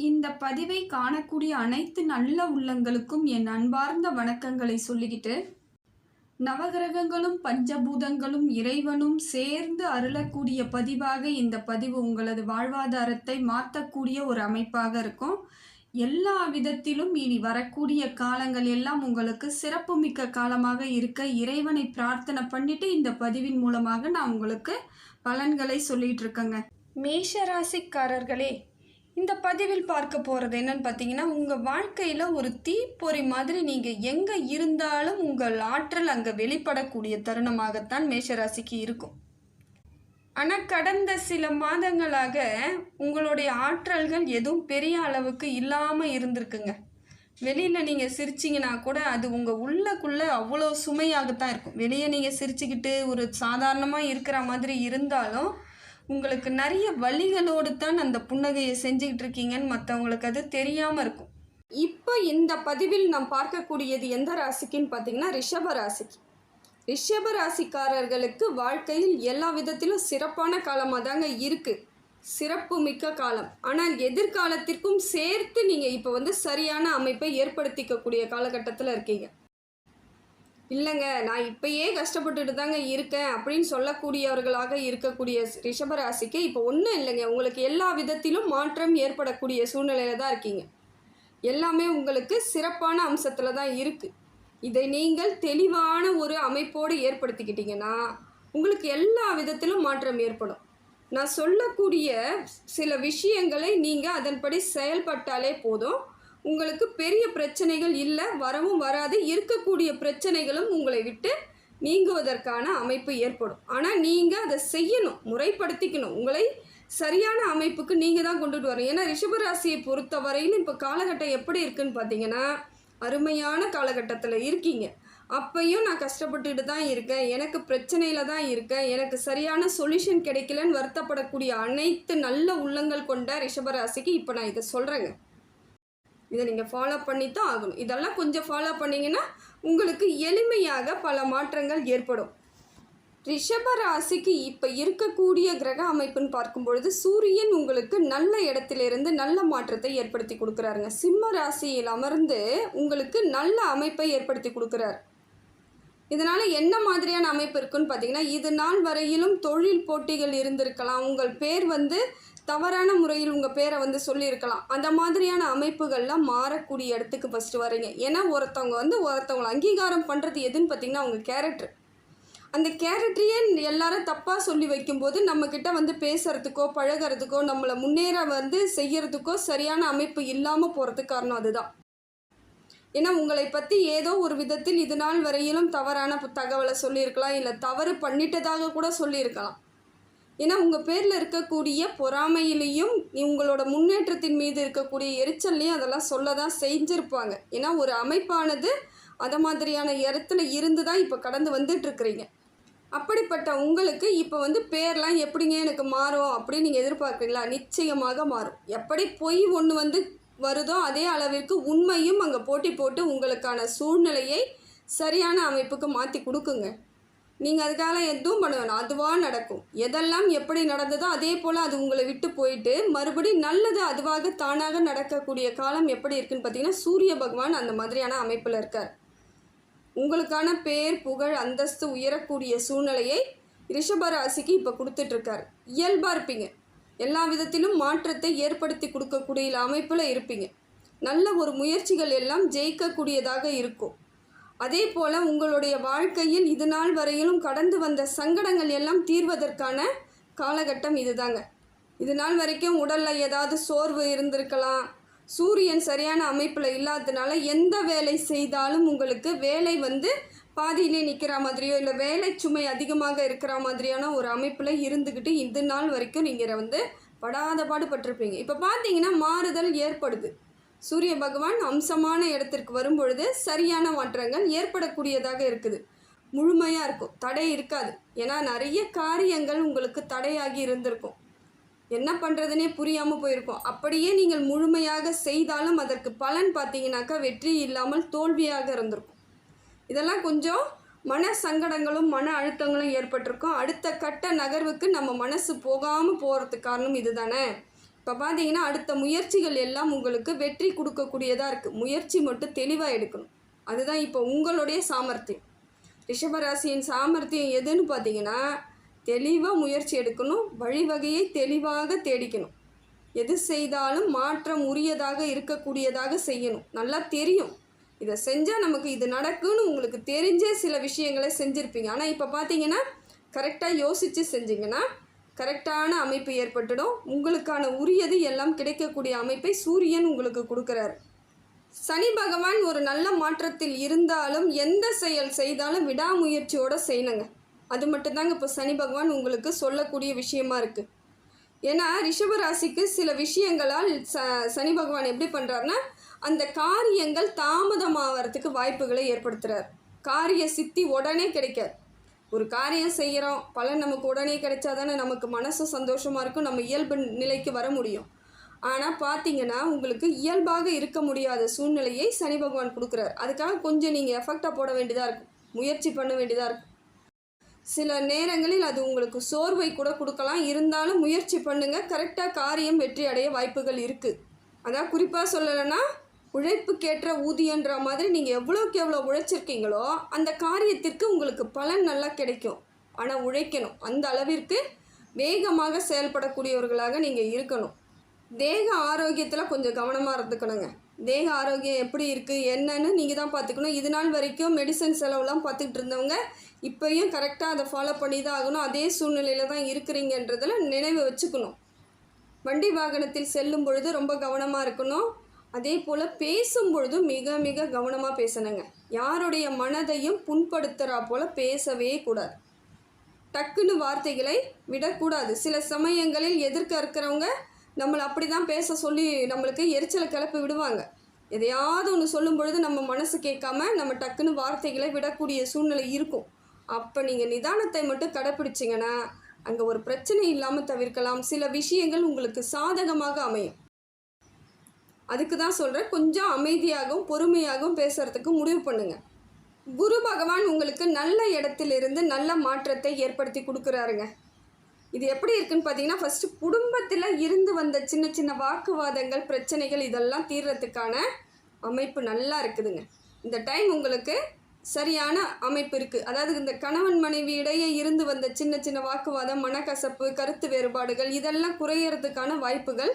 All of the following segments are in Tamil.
இந்த பதிவை காணக்கூடிய அனைத்து நல்ல உள்ளங்களுக்கும் என் அன்பார்ந்த வணக்கங்களை சொல்லிக்கிட்டு நவகிரகங்களும் பஞ்சபூதங்களும் இறைவனும் சேர்ந்து அருளக்கூடிய பதிவாக இந்த பதிவு உங்களது வாழ்வாதாரத்தை மாற்றக்கூடிய ஒரு அமைப்பாக இருக்கும். எல்லா விதத்திலும் இனி வரக்கூடிய காலங்கள் எல்லாம் உங்களுக்கு சிறப்புமிக்க காலமாக இருக்க இறைவனை பிரார்த்தனை பண்ணிட்டு இந்த பதிவின் மூலமாக நான் உங்களுக்கு பலன்களை சொல்லிட்டு இருக்கேங்க மேஷ ராசிக்காரர்களே இந்த பதிவில் பார்க்க போகிறது என்னன்னு பார்த்தீங்கன்னா உங்கள் வாழ்க்கையில் ஒரு தீப்பொறி மாதிரி நீங்கள் எங்கே இருந்தாலும் உங்கள் ஆற்றல் அங்கே வெளிப்படக்கூடிய தருணமாகத்தான் மேஷராசிக்கு இருக்கும். ஆனால் கடந்த சில மாதங்களாக உங்களுடைய ஆற்றல்கள் எதுவும் பெரிய அளவுக்கு இல்லாமல் இருந்திருக்குங்க. வெளியில் நீங்கள் சிரிச்சிங்கன்னா கூட அது உங்கள் உள்ளக்குள்ளே அவ்வளோ சுமையாகத்தான் இருக்கும். வெளியே நீங்கள் சிரிச்சுக்கிட்டு ஒரு சாதாரணமாக இருக்கிற மாதிரி இருந்தாலும் உங்களுக்கு நிறைய வழிகளோடு தான் அந்த புன்னகையை செஞ்சுக்கிட்டு இருக்கீங்கன்னு மற்றவங்களுக்கு அது தெரியாமல் இருக்கும். இப்போ இந்த பதிவில் நாம் பார்க்கக்கூடியது எந்த ராசிக்குன்னு பார்த்தீங்கன்னா ரிஷப ராசிக்கு. ரிஷப ராசிக்காரர்களுக்கு வாழ்க்கையில் எல்லா விதத்திலும் சிறப்பான காலமாக தாங்க இருக்குது சிறப்பு மிக்க காலம். ஆனால் எதிர்காலத்திற்கும் சேர்த்து நீங்கள் இப்போ வந்து சரியான அமைப்பை ஏற்படுத்திக்கக்கூடிய காலகட்டத்தில் இருக்கீங்க. இல்லைங்க நான் இப்பயே கஷ்டப்பட்டுட்டு தாங்க இருக்கேன் அப்படின்னு சொல்லக்கூடியவர்களாக இருக்கக்கூடிய ரிஷபராசிக்கு இப்போ ஒன்றும் இல்லைங்க. உங்களுக்கு எல்லா விதத்திலும் மாற்றம் ஏற்படக்கூடிய சூழ்நிலையில் தான் இருக்கீங்க. எல்லாமே உங்களுக்கு சிறப்பான அம்சத்தில் தான் இருக்குது இதை நீங்கள் தெளிவான ஒரு அமைப்போடு ஏற்படுத்திக்கிட்டீங்கன்னா உங்களுக்கு எல்லா விதத்திலும் மாற்றம் ஏற்படும். நான் சொல்லக்கூடிய சில விஷயங்களை நீங்கள் அதன்படி செயல்பட்டாலே போதும். உங்களுக்கு பெரிய பிரச்சனைகள் இல்லை வரவும் வராது இருக்கக்கூடிய பிரச்சனைகளும் உங்களை விட்டு நீங்குவதற்கான அமைப்பு ஏற்படும். ஆனால் நீங்கள் அதை செய்யணும் முறைப்படுத்திக்கணும். உங்களை சரியான அமைப்புக்கு நீங்கள் தான் கொண்டுட்டு வரணும். ஏன்னா ரிஷபராசியை பொறுத்த வரையிலும் இப்போ காலகட்டம் எப்படி இருக்குன்னு பார்த்தீங்கன்னா அருமையான காலகட்டத்தில் இருக்கீங்க. அப்பையும் நான் கஷ்டப்பட்டுட்டு தான் இருக்கேன். எனக்கு பிரச்சனையில் தான் இருக்கேன். எனக்கு சரியான சொல்யூஷன் கிடைக்கலன்னு வருத்தப்படக்கூடிய அனைத்து நல்ல உள்ளங்கள் கொண்ட ரிஷபராசிக்கு இப்போ நான் இதை சொல்கிறேங்க இதை நீங்கள் ஃபாலோ பண்ணி தான் ஆகணும். இதெல்லாம் கொஞ்சம் ஃபாலோ பண்ணிங்கன்னா உங்களுக்கு எளிமையாக பல மாற்றங்கள் ஏற்படும். ரிஷப ராசிக்கு இப்போ இருக்கக்கூடிய கிரக அமைப்புன்னு பார்க்கும் பொழுது சூரியன் உங்களுக்கு நல்ல இடத்திலிருந்து நல்ல மாற்றத்தை ஏற்படுத்தி கொடுக்குறாருங்க. சிம்ம ராசியில் அமர்ந்து உங்களுக்கு நல்ல அமைப்பை ஏற்படுத்தி கொடுக்குறாரு. இதனால் என்ன மாதிரியான அமைப்பு இருக்குன்னு பார்த்தீங்கன்னா இது நாள் வரையிலும் தொழில் போட்டிகள் இருந்திருக்கலாம். உங்கள் பேர் வந்து தவறான முறையில் உங்கள் பேரை வந்து சொல்லியிருக்கலாம். அந்த மாதிரியான அமைப்புகள்லாம் மாறக்கூடிய இடத்துக்கு ஃபஸ்ட்டு வரீங்க. ஏன்னா ஒருத்தவங்க வந்து ஒருத்தவங்களை அங்கீகாரம் பண்ணுறது எதுன்னு பார்த்தீங்கன்னா அவங்க கேரக்டர் அந்த கேரக்டரையே எல்லாரும் தப்பாக சொல்லி வைக்கும்போது நம்மக்கிட்ட வந்து பேசுகிறதுக்கோ பழகிறதுக்கோ நம்மளை முன்னேற வந்து செய்கிறதுக்கோ சரியான அமைப்பு இல்லாமல் போகிறதுக்கு காரணம் அதுதான். ஏன்னா உங்களை பற்றி ஏதோ ஒரு விதத்தில் இது நாள் வரையிலும் தவறான தகவலை சொல்லியிருக்கலாம். இல்லை தவறு பண்ணிட்டதாக கூட சொல்லியிருக்கலாம். ஏன்னா உங்கள் பேரில் இருக்கக்கூடிய பொறாமையிலையும் உங்களோட முன்னேற்றத்தின் மீது இருக்கக்கூடிய எரிச்சல்லையும் அதெல்லாம் சொல்ல தான் செஞ்சுருப்பாங்க. ஏன்னா ஒரு அமைப்பானது அதை மாதிரியான இடத்துல இருந்து தான் இப்போ கடந்து வந்துட்டுருக்குறீங்க. அப்படிப்பட்ட உங்களுக்கு இப்போ வந்து பேர்லாம் எப்படிங்க எனக்கு மாறும் அப்படின்னு நீங்கள் எதிர்பார்க்குறீங்களா? நிச்சயமாக மாறும். எப்படி பொய் ஒன்று வந்து வருதோ அதே அளவிற்கு உண்மையும் அங்கே போட்டி போட்டு உங்களுக்கான சூழ்நிலையை சரியான அமைப்புக்கு மாற்றி கொடுக்குங்க. நீங்கள் அதுக்காக எதுவும் பண்ண வேணாம். அதுவாக நடக்கும். எதெல்லாம் எப்படி நடந்ததோ அதே போல் அது உங்களை விட்டு போயிட்டு மறுபடி நல்லது அதுவாக தானாக நடக்கக்கூடிய காலம் எப்படி இருக்குன்னு பார்த்தீங்கன்னா சூரிய பகவான் அந்த மாதிரியான அமைப்பில் இருக்கார். உங்களுக்கான பேர் புகழ் அந்தஸ்து உயரக்கூடிய சூழ்நிலையை ரிஷபராசிக்கு இப்போ கொடுத்துட்ருக்கார். இயல்பாக இருப்பீங்க. எல்லா விதத்திலும் மாற்றத்தை ஏற்படுத்தி கொடுக்கக்கூடிய அமைப்பில் இருப்பீங்க. நல்ல ஒரு முயற்சிகள் எல்லாம் ஜெயிக்கக்கூடியதாக இருக்கும். அதே போல் உங்களுடைய வாழ்க்கையில் இது நாள் வரையிலும் கடந்து வந்த சங்கடங்கள் எல்லாம் தீர்வதற்கான காலகட்டம் இதுதாங்க. இது நாள் வரைக்கும் உடலில் ஏதாவது சோர்வு இருந்திருக்கலாம். சூரியன் சரியான அமைப்பில் இல்லாததுனால எந்த வேலை செய்தாலும் உங்களுக்கு வேலை வந்து பாதியிலே நிற்கிற மாதிரியோ இல்லை வேலை சுமை அதிகமாக இருக்கிற மாதிரியான ஒரு அமைப்பில் இருந்துக்கிட்டு இது நாள் வரைக்கும் நீங்கள் வந்து படாத பாடுபட்டிருப்பீங்க இப்போ பார்த்தீங்கன்னா மாறுதல் ஏற்படுது. சூரிய பகவான் அம்சமான இடத்திற்கு வரும்பொழுது சரியான மாற்றங்கள் ஏற்படக்கூடியதாக இருக்குது. முழுமையாக இருக்கும். தடை இருக்காது. ஏன்னா நிறைய காரியங்கள் உங்களுக்கு தடையாகி இருந்திருக்கும். என்ன பண்ணுறதுனே புரியாமல் போயிருக்கும். அப்படியே நீங்கள் முழுமையாக செய்தாலும் அதற்கு பலன் பார்த்தீங்கன்னாக்கா வெற்றி இல்லாமல் தோல்வியாக இருந்திருக்கும். இதெல்லாம் கொஞ்சம் மன சங்கடங்களும் மன அழுத்தங்களும் ஏற்பட்டிருக்கும். அடுத்த கட்ட நகர்வுக்கு நம்ம மனசு போகாமல் போகிறதுக்கு காரணம் இதுதானே? இப்போ பார்த்தீங்கன்னா அடுத்த முயற்சிகள் எல்லாம் உங்களுக்கு வெற்றி கொடுக்கக்கூடியதாக இருக்குது முயற்சி மட்டும் தெளிவாக எடுக்கணும். அதுதான் இப்போ உங்களுடைய சாமர்த்தியம். ரிஷபராசியின் சாமர்த்தியம் எதுன்னு பார்த்தீங்கன்னா தெளிவாக முயற்சி எடுக்கணும் வழிவகையை தெளிவாக தேடிக்கணும். எது செய்தாலும் மாற்றம் உரியதாக இருக்கக்கூடியதாக செய்யணும். நல்லா தெரியும். இதை செஞ்சால் நமக்கு இது நடக்குன்னு உங்களுக்கு தெரிஞ்சே சில விஷயங்களை செஞ்சுருப்பீங்க. ஆனால் இப்போ பார்த்தீங்கன்னா கரெக்டாக யோசித்து செஞ்சிங்கன்னா கரெக்டான அமைப்பு ஏற்பட்டுடும். உங்களுக்கான உரியது எல்லாம் கிடைக்கக்கூடிய அமைப்பை சூரியன் உங்களுக்கு கொடுக்குறாரு. சனி பகவான் ஒரு நல்ல மாற்றத்தில் இருந்தாலும் எந்த செயல் செய்தாலும் விடாமுயற்சியோடு செய்யணுங்க. அது மட்டும்தாங்க இப்போ சனி பகவான் உங்களுக்கு சொல்லக்கூடிய விஷயமா இருக்குது ஏன்னா ரிஷபராசிக்கு சில விஷயங்களால் ச சனி பகவான் எப்படி பண்ணுறாருன்னா அந்த காரியங்கள் தாமதமாகறதுக்கு வாய்ப்புகளை ஏற்படுத்துகிறார் காரிய சித்தி உடனே கிடைக்காது. ஒரு காரியம் செய்கிறோம் பலன் நமக்கு உடனே கிடைச்சா தானே நமக்கு மனசு சந்தோஷமாக இருக்கும் நம்ம இயல்பு நிலைக்கு வர முடியும். ஆனால் பார்த்தீங்கன்னா உங்களுக்கு இயல்பாக இருக்க முடியாத சூழ்நிலையை சனி பகவான் கொடுக்குறாரு. அதுக்காக கொஞ்சம் நீங்கள் எஃபெக்டாக போட வேண்டியதாக இருக்கும். முயற்சி பண்ண வேண்டியதாக இருக்கும். சில நேரங்களில் அது உங்களுக்கு சோர்வை கூட கொடுக்கலாம். இருந்தாலும் முயற்சி பண்ணுங்கள் கரெக்டாக காரியம் வெற்றி அடைய வாய்ப்புகள் இருக்குது அதான் குறிப்பாக சொல்லலைன்னா உழைப்புக்கேற்ற ஊதியன்ற மாதிரி நீங்கள் எவ்வளோக்கு எவ்வளோ உழைச்சிருக்கீங்களோ அந்த காரியத்திற்கு உங்களுக்கு பலன் நல்லா கிடைக்கும். ஆனால் உழைக்கணும். அந்த அளவிற்கு வேகமாக செயல்படக்கூடியவர்களாக நீங்கள் இருக்கணும். தேக ஆரோக்கியத்தில் கொஞ்சம் கவனமாக இருந்துக்கணுங்க. தேக ஆரோக்கியம் எப்படி இருக்குது என்னன்னு நீங்கள் தான் பார்த்துக்கணும். இது நாள் வரைக்கும் மெடிசன் செலவுலாம் பார்த்துக்கிட்டு இருந்தவங்க இப்போயும் கரெக்டாக அதை ஃபாலோ பண்ணி தான் ஆகணும். அதே சூழ்நிலையில் தான் இருக்கிறீங்கன்றதில் நினைவு வச்சுக்கணும். வண்டி வாகனத்தில் செல்லும் பொழுது ரொம்ப கவனமாக இருக்கணும். அதே போல் பேசும் பொழுதும் மிக மிக கவனமாக பேசணுங்க. யாருடைய மனதையும் புண்படுத்துகிறா போல் பேசவே கூடாது. டக்குன்னு வார்த்தைகளை விடக்கூடாது சில சமயங்களில் எதிர்க்க இருக்கிறவங்க நம்மளை அப்படி தான் பேச சொல்லி நம்மளுக்கு எரிச்சலை கிளப்பி விடுவாங்க. எதையாவது ஒன்று சொல்லும் பொழுது நம்ம மனசு கேட்காம நம்ம டக்குன்னு வார்த்தைகளை விடக்கூடிய சூழ்நிலை இருக்கும். அப்போ நீங்கள் நிதானத்தை மட்டும் கடைப்பிடிச்சிங்கன்னா அங்கே ஒரு பிரச்சனை இல்லாமல் தவிர்க்கலாம். சில விஷயங்கள் உங்களுக்கு சாதகமாக அமையும். அதுக்கு தான் சொல்கிறேன் கொஞ்சம் அமைதியாகவும் பொறுமையாகவும் பேசுகிறதுக்கு முடிவு பண்ணுங்கள் குரு பகவான் உங்களுக்கு நல்ல இடத்திலிருந்து நல்ல மாற்றத்தை ஏற்படுத்தி கொடுக்குறாருங்க. இது எப்படி இருக்குன்னு பார்த்தீங்கன்னா ஃபஸ்ட்டு குடும்பத்தில் இருந்து வந்த சின்ன சின்ன வாக்குவாதங்கள் பிரச்சனைகள் இதெல்லாம் தீர்றதுக்கான அமைப்பு நல்லா இருக்குதுங்க. இந்த டைம் உங்களுக்கு சரியான அமைப்பு இருக்குது அதாவது இந்த கணவன் மனைவி இடையே இருந்து வந்த சின்ன சின்ன வாக்குவாதம் மனக்கசப்பு கருத்து வேறுபாடுகள் இதெல்லாம் குறையறதுக்கான வாய்ப்புகள்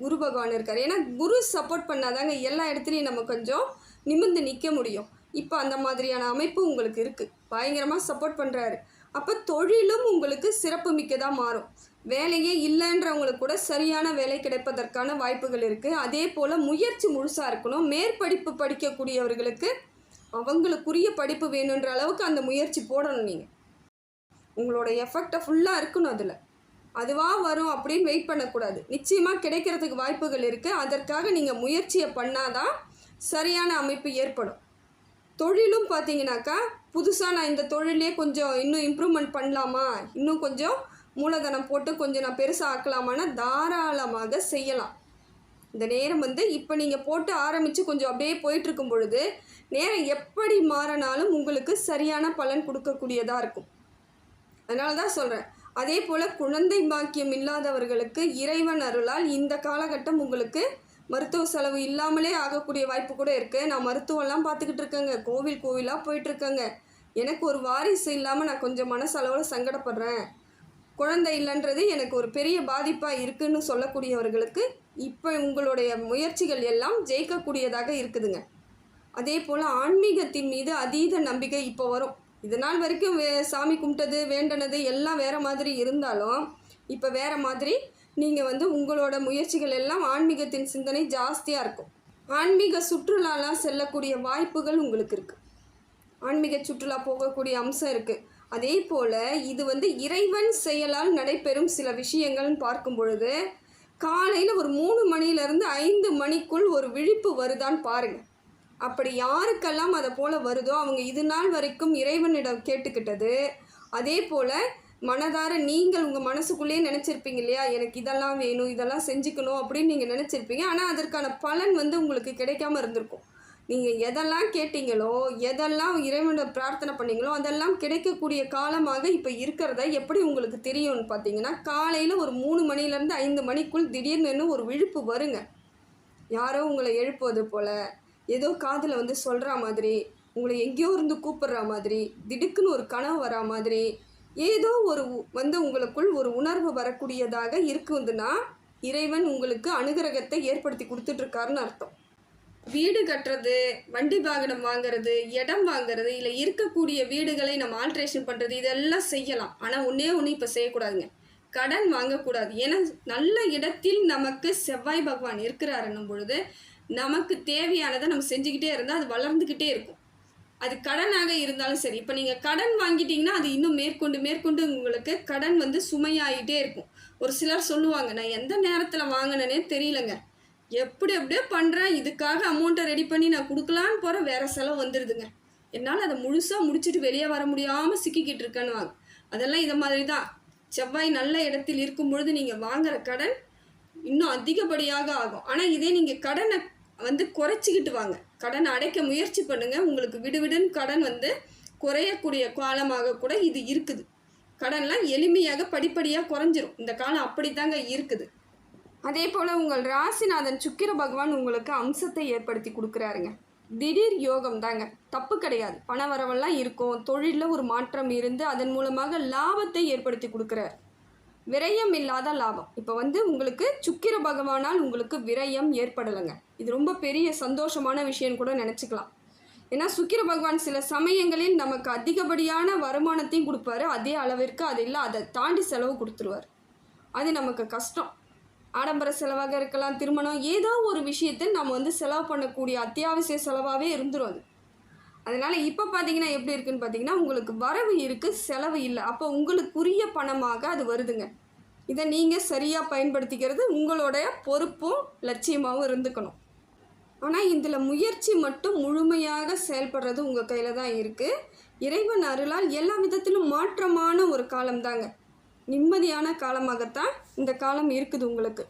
குரு பகவான் இருக்கார். ஏன்னா குரு சப்போர்ட் பண்ணாதாங்க எல்லா இடத்துலையும் நம்ம கொஞ்சம் நிமிர்ந்து நிற்க முடியும். இப்போ அந்த மாதிரியான அமைப்பு உங்களுக்கு இருக்குது பயங்கரமாக சப்போர்ட் பண்ணுறாரு அப்போ தொழிலும் உங்களுக்கு சிறப்பு மிக்கதாக மாறும். வேலையே இல்லைன்றவங்களுக்கு கூட சரியான வேலை கிடைப்பதற்கான வாய்ப்புகள் இருக்குது அதே போல் முயற்சி முழுசாக இருக்கணும். மேற்படிப்பு படிக்கக்கூடியவர்களுக்கு அவங்களுக்குரிய படிப்பு வேணுன்ற அளவுக்கு அந்த முயற்சி போடணும் நீங்கள் உங்களோட எஃபெக்டை ஃபுல்லாக இருக்கணும் அதில். அதுவாக வரும் அப்படின்னு வெயிட் பண்ணக்கூடாது. நிச்சயமாக கிடைக்கிறதுக்கு வாய்ப்புகள் இருக்குது அதற்காக நீங்கள் முயற்சியை பண்ணாதான் சரியான அமைப்பு ஏற்படும். தொழிலும் பார்த்தீங்கன்னாக்கா புதுசாக நான் இந்த தொழிலே கொஞ்சம் இன்னும் இம்ப்ரூவ்மெண்ட் பண்ணலாமா? இன்னும் கொஞ்சம் மூலதனம் போட்டு கொஞ்சம் நான் பெருசாக ஆக்கலாமான்னா தாராளமாக செய்யலாம். இந்த நேரம் வந்து இப்போ நீங்கள் போட்டு ஆரம்பித்து கொஞ்சம் அப்படியே போயிட்டுருக்கும் பொழுது நேரம் எப்படி மாறினாலும் உங்களுக்கு சரியான பலன் கொடுக்கக்கூடியதாக இருக்கும். அதனால தான் சொல்கிறேன் அதே போல் குழந்தை பாக்கியம் இல்லாதவர்களுக்கு இறைவன் அருளால் இந்த காலகட்டம் உங்களுக்கு மருத்துவ செலவு இல்லாமலே ஆகக்கூடிய வாய்ப்பு கூட இருக்குது நான் மருத்துவம்லாம் பார்த்துக்கிட்டு இருக்கேங்க. கோவில் கோவிலாக போயிட்டுருக்கேங்க எனக்கு ஒரு வாரிசு இல்லாமல் நான் கொஞ்சம் மனசளவில் சங்கடப்படுறேன். குழந்தை இல்லைன்றது எனக்கு ஒரு பெரிய பாதிப்பாக இருக்குன்னு சொல்லக்கூடியவர்களுக்கு இப்போ உங்களுடைய முயற்சிகள் எல்லாம் ஜெயிக்கக்கூடியதாக இருக்குதுங்க. அதே போல் ஆன்மீகத்தின் மீது அதீத நம்பிக்கை இப்போ வரும். இது நாள் வரைக்கும் வே சாமி கும்பிட்டது வேண்டனது எல்லாம் வேறு மாதிரி இருந்தாலும் இப்போ வேறு மாதிரி நீங்கள் வந்து உங்களோட முயற்சிகள் எல்லாம் ஆன்மீகத்தின் சிந்தனை ஜாஸ்தியாக இருக்கும். ஆன்மீக சுற்றுலாலாம் செல்லக்கூடிய வாய்ப்புகள் உங்களுக்கு இருக்குது ஆன்மீக சுற்றுலா போகக்கூடிய அம்சம் இருக்குது அதே போல் இது வந்து இறைவன் செயலால் நடைபெறும் சில விஷயங்கள்னு பார்க்கும் பொழுது காலையில் ஒரு மூணு மணிலேருந்து ஐந்து மணிக்குள் ஒரு விழிப்பு வருதான்னு பாருங்கள் அப்படி யாருக்கெல்லாம் அதை போல் வருதோ அவங்க இது நாள் வரைக்கும் இறைவனிடம் கேட்டுக்கிட்டது. அதே போல் மனதார நீங்கள் உங்கள் மனசுக்குள்ளேயே நினச்சிருப்பீங்க இல்லையா? எனக்கு இதெல்லாம் வேணும் இதெல்லாம் செஞ்சுக்கணும் அப்படின்னு நீங்கள் நினச்சிருப்பீங்க. ஆனால் அதற்கான பலன் வந்து உங்களுக்கு கிடைக்காம இருந்திருக்கும். நீங்கள் எதெல்லாம் கேட்டீங்களோ எதெல்லாம் இறைவனோட பிரார்த்தனை பண்ணீங்களோ அதெல்லாம் கிடைக்கக்கூடிய காலமாக இப்போ இருக்கிறத எப்படி உங்களுக்கு தெரியும்னு பார்த்தீங்கன்னா காலையில் ஒரு மூணு மணிலேருந்து ஐந்து மணிக்குள் திடீர்னு ஒரு விழுப்பு வருங்க. யாரோ உங்களை எழுப்புவது போல். ஏதோ காதில் வந்து சொல்கிற மாதிரி உங்களை எங்கேயோ இருந்து கூப்பிடுற மாதிரி திடுக்குன்னு ஒரு கனவு வரா மாதிரி ஏதோ ஒரு வந்து உங்களுக்குள் ஒரு உணர்வு வரக்கூடியதாக இருக்குதுன்னா இறைவன் உங்களுக்கு அனுகிரகத்தை ஏற்படுத்தி கொடுத்துட்ருக்காருன்னு அர்த்தம். வீடு கட்டுறது வண்டி வாகனம் வாங்குறது இடம் வாங்குறது இல்லை இருக்கக்கூடிய வீடுகளை நம்ம ஆல்ட்ரேஷன் பண்ணுறது இதெல்லாம் செய்யலாம். ஆனால் ஒன்றே ஒன்று இப்போ செய்யக்கூடாதுங்க. கடன் வாங்கக்கூடாது. ஏன்னா நல்ல இடத்தில் நமக்கு செவ்வாய் பகவான் இருக்கிறாருன்னும் பொழுது நமக்கு தேவையானதை நம்ம செஞ்சுக்கிட்டே இருந்தால் அது வளர்ந்துக்கிட்டே இருக்கும். அது கடனாக இருந்தாலும் சரி. இப்போ நீங்கள் கடன் வாங்கிட்டீங்கன்னா அது இன்னும் மேற்கொண்டு மேற்கொண்டு உங்களுக்கு கடன் வந்து சுமையாகிட்டே இருக்கும். ஒரு சிலர் சொல்லுவாங்க நான் எந்த நேரத்தில் வாங்கினேனே தெரியலங்க. எப்படி எப்படியோ பண்ணுறேன் இதுக்காக அமௌண்ட்டை ரெடி பண்ணி நான் கொடுக்கலான்னு போகிறேன் வேறு செலவு வந்துடுதுங்க என்னால் அதை முழுசாக முடிச்சுட்டு வெளியே வர முடியாமல் சிக்கிக்கிட்டு இருக்கேன்னு வாங்க அதெல்லாம் இதை மாதிரி தான். செவ்வாய் நல்ல இடத்தில் இருக்கும் பொழுது நீங்கள் வாங்குகிற கடன் இன்னும் அதிகப்படியாக ஆகும். ஆனால் இதே நீங்கள் கடனை வந்து குறைச்சிக்கிட்டு வாங்க கடன் அடைக்க முயற்சி பண்ணுங்கள் உங்களுக்கு விடுவிடுன்னு கடன் வந்து குறையக்கூடிய காலமாக கூட இது இருக்குது. கடன்லாம் எளிமையாக படிப்படியாக குறைஞ்சிரும். இந்த காலம் அப்படித்தாங்க இருக்குது. அதே போல் உங்கள் ராசிநாதன் சுக்கிர பகவான் உங்களுக்கு அம்சத்தை ஏற்படுத்தி கொடுக்குறாருங்க. திடீர் யோகம் தாங்க. தப்பு கிடையாது. பண வரவெல்லாம் இருக்கும். தொழிலில் ஒரு மாற்றம் இருந்து அதன் மூலமாக லாபத்தை ஏற்படுத்தி கொடுக்குறாரு. விரயம் இல்லாத லாபம். இப்போ வந்து உங்களுக்கு சுக்கிர பகவானால் உங்களுக்கு விரயம் ஏற்படலைங்க. இது ரொம்ப பெரிய சந்தோஷமான விஷயம் கூட நினச்சிக்கலாம். ஏன்னா சுக்கிர பகவான் சில சமயங்களில் நமக்கு அதிகப்படியான வருமானத்தையும் கொடுப்பாரு. அதே அளவிற்கு அது இல்லை அதை தாண்டி செலவு கொடுத்துருவார். அது நமக்கு கஷ்டம். ஆடம்பர செலவாக இருக்கலாம் திருமணம் ஏதோ ஒரு விஷயத்தில் நம்ம வந்து செலவு பண்ணக்கூடிய அத்தியாவசிய செலவாகவே இருந்துடும் அது. அதனால் இப்போ பார்த்தீங்கன்னா எப்படி இருக்குன்னு பார்த்தீங்கன்னா உங்களுக்கு வரவு இருக்குது செலவு இல்லை. அப்போ உங்களுக்குரிய பணமாக அது வருதுங்க. இதை நீங்கள் சரியாக பயன்படுத்திக்கிறது உங்களுடைய பொறுப்பும் லட்சியமாகவும் இருந்துக்கணும். ஆனால் இதில் முயற்சி மட்டும் முழுமையாக செயல்படுறது உங்கள் கையில் தான் இருக்குது இறைவன் அருளால் எல்லா விதத்திலும் மாற்றமான ஒரு காலம்தாங்க. நிம்மதியான காலமாகத்தான் இந்த காலம் இருக்குது உங்களுக்கு.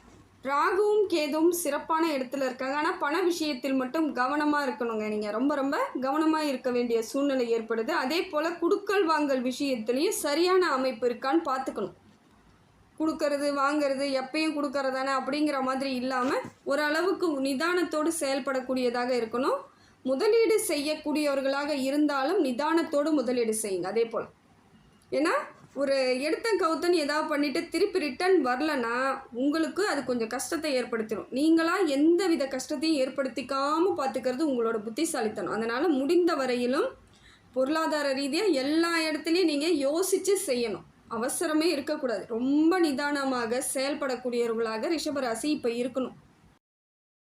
ராகுவும் கேதுவும் சிறப்பான இடத்துல இருக்காங்க. ஆனால் பண விஷயத்தில் மட்டும் கவனமாக இருக்கணுங்க நீங்கள் ரொம்ப ரொம்ப கவனமாக இருக்க வேண்டிய சூழ்நிலை ஏற்படுது. அதே போல் குடுக்கல் வாங்கல் விஷயத்துலேயும் சரியான அமைப்பு இருக்கான்னு பார்த்துக்கணும் கொடுக்கறது வாங்கிறது எப்பயும் கொடுக்கறதானே அப்படிங்கிற மாதிரி இல்லாமல் ஓரளவுக்கு நிதானத்தோடு செயல்படக்கூடியதாக இருக்கணும். முதலீடு செய்யக்கூடியவர்களாக இருந்தாலும் நிதானத்தோடு முதலீடு செய்யுங்க. அதே போல். ஏன்னா ஒரு எடுத்தன் கவுத்தன் ஏதாவது பண்ணிவிட்டு திருப்பி ரிட்டர்ன் வரலன்னா உங்களுக்கு அது கொஞ்சம் கஷ்டத்தை ஏற்படுத்திடும் நீங்களாக எந்த வித கஷ்டத்தையும் ஏற்படுத்திக்காமல் பார்த்துக்கிறது உங்களோட புத்திசாலித்தனம். அதனால் முடிந்த வரையிலும் பொருளாதார ரீதியாக எல்லா இடத்துலையும் நீங்கள் யோசித்து செய்யணும். அவசரமே இருக்கக்கூடாது. ரொம்ப நிதானமாக செயல்படக்கூடியவர்களாக ரிஷபராசி இப்போ இருக்கணும்.